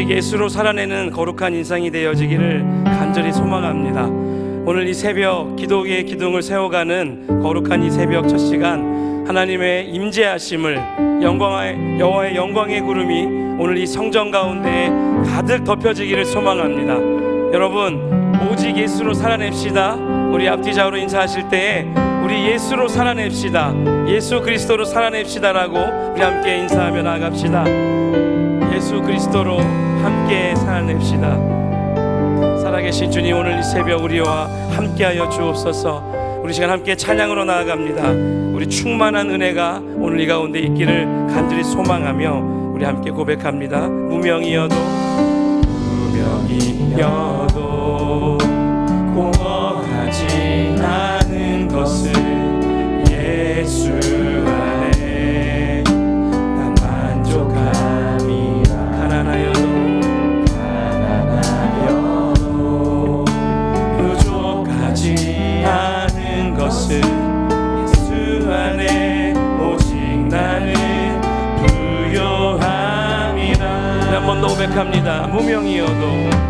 오직 예수로 살아내는 거룩한 인상이 되어지기를 간절히 소망합니다. 오늘 이 새벽 기도의 기둥을 세워가는 거룩한 이 새벽 첫 시간 하나님의 임재하심을 영광의 여호와의 영광의 구름이 오늘 이 성전 가운데 가득 덮여지기를 소망합니다. 여러분 오직 예수로 살아냅시다. 우리 앞뒤 좌우로 인사하실 때에 우리 예수로 살아냅시다. 예수 그리스도로 살아냅시다라고 우리 함께 인사하며 나아갑시다. 예수 그리스도로 함께 살아냅시다. 살아계신 주님 오늘 이 새벽 우리와 함께하여 주옵소서. 우리 시간 함께 찬양으로 나아갑니다. 우리 충만한 은혜가 오늘 이 가운데 있기를 간절히 소망하며 우리 함께 고백합니다. 무명이어도 무명이어도 공허하지 않은 것을 예수 무명이어도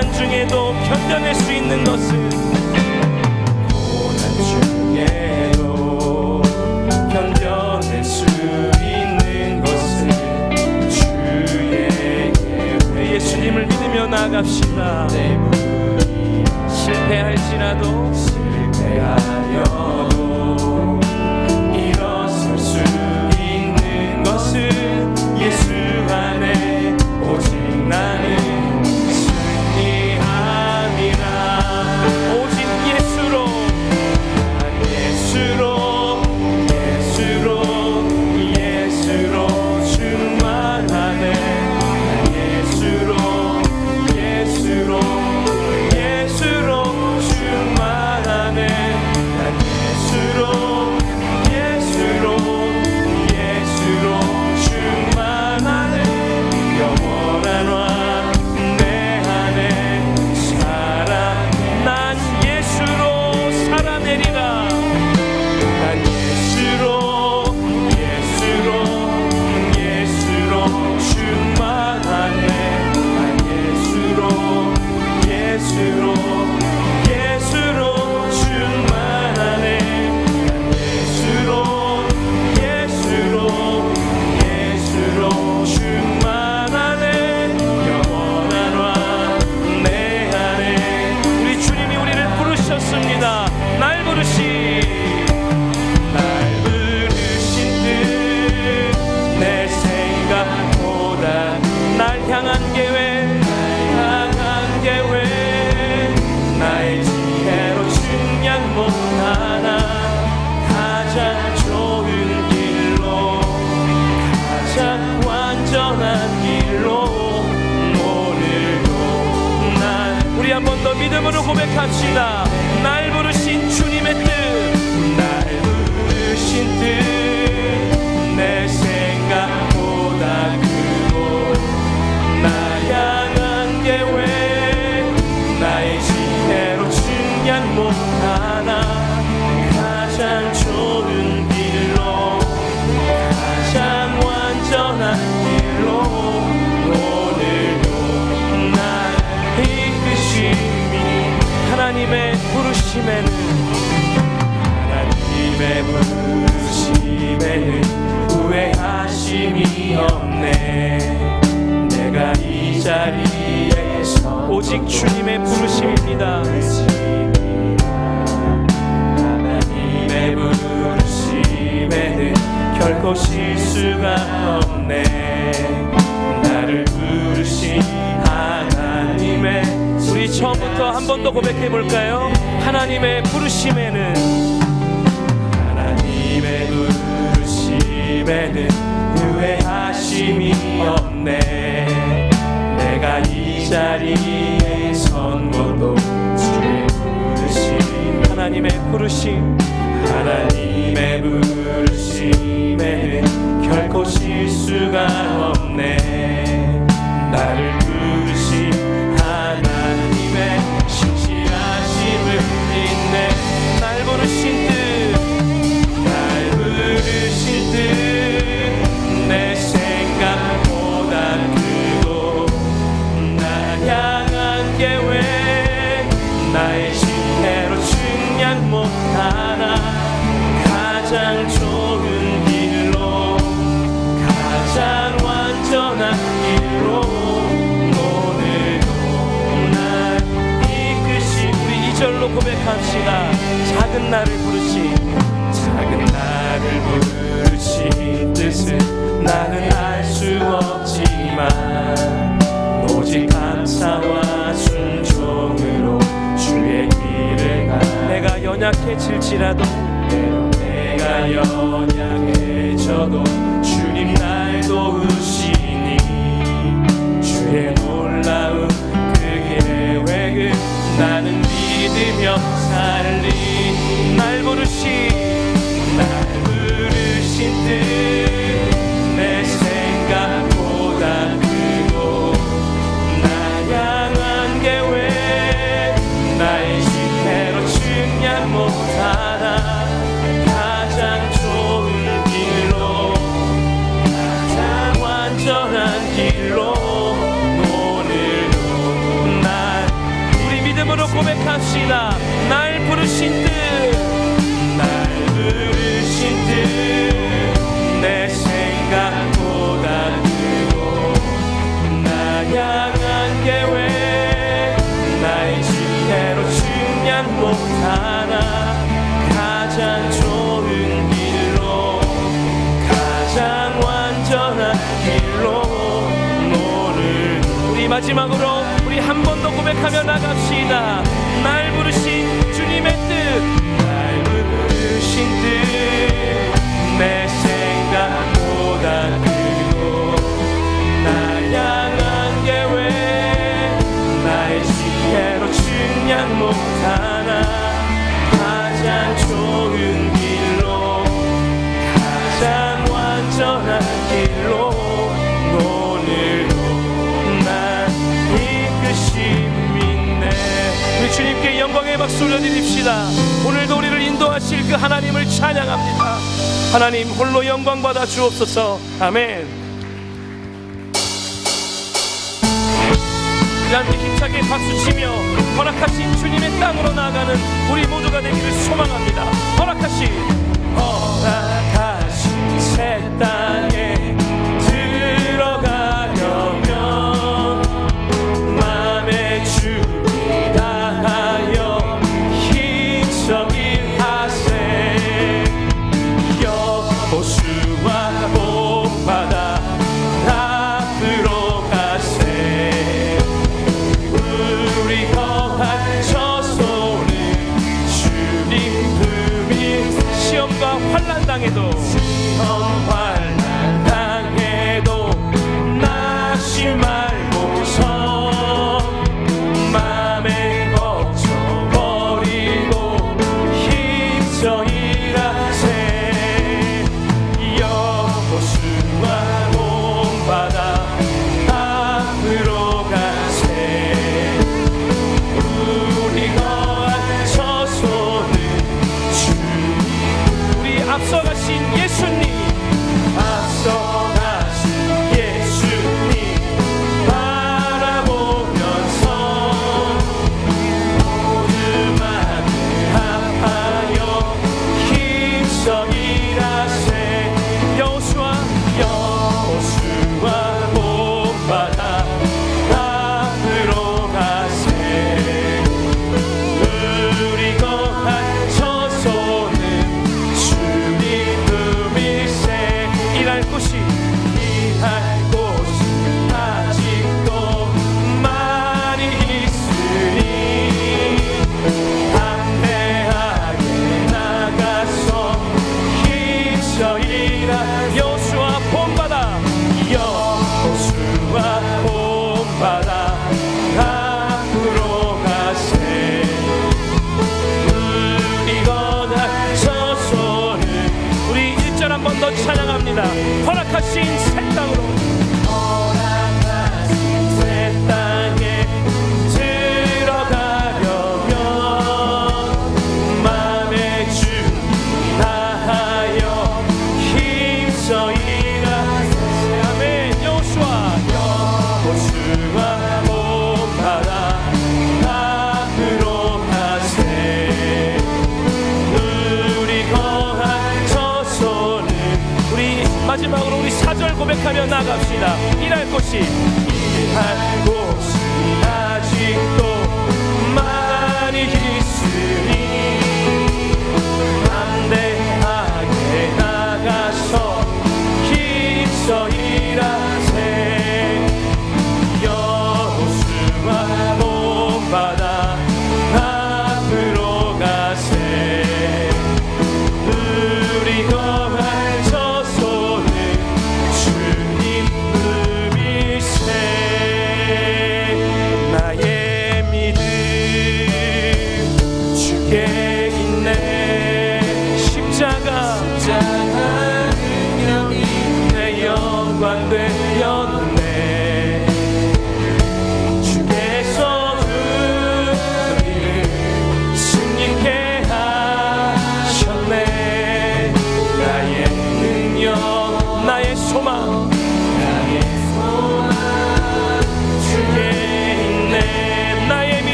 고난 중에도 견뎌낼 수 있는 것은 고난 중에도 견뎌낼 수 있는 것은 주의 예배. 예수님을 믿으며 나갑시다. 네. 실패할지라도 실패하여 고백합시다. 날 처음부터 한번 더 고백해 볼까요? 하나님의 부르심에는 하나님의 부르심에는 후회하심이 없네. 내가 이 자리에 선 것도 주의 부르심. 하나님의 부르심 하나님의 부르심에는 결코 실수가 없네 고백합시다. 작은 나를 부르시. 작은 나를 부르신 뜻은 나는 알 수 없지만 오직 감사와 순종으로 주의 길을 가. 내가 연약해질지라도 내가 연약해져도 마지막으로 우리 한 번 더 고백하며 나갑시다. 날 부르신 주님의 뜻 날 부르신 뜻 내 생각보다 크고 나 향한 계획. 나의 지혜로 측량 못하나 올려드립시다. 오늘도 우리를 인도하실 그 하나님을 찬양합니다. 하나님 홀로 영광 받아 주옵소서. 아멘. 우리 함께 힘차게 박수치며 허락하신 주님의 땅으로 나아가는 우리 모두가 되기를 소망합니다. 허락하신. 허 See home, 忙いん 찬양합니다. 허락하신 새 땅으로. 마지막으로 우리 사절 고백하며 나갑시다. 일할 곳이 일할 곳이 아직도 많이 있으니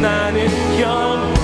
나는 영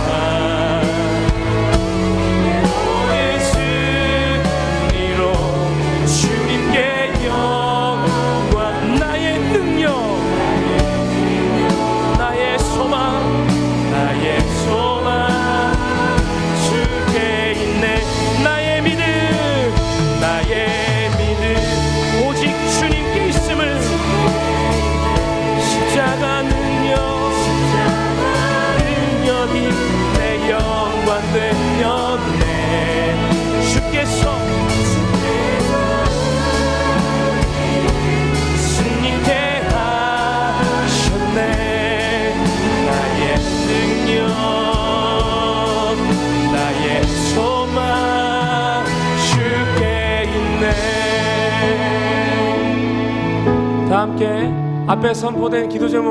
앞에 선포된 기도 제목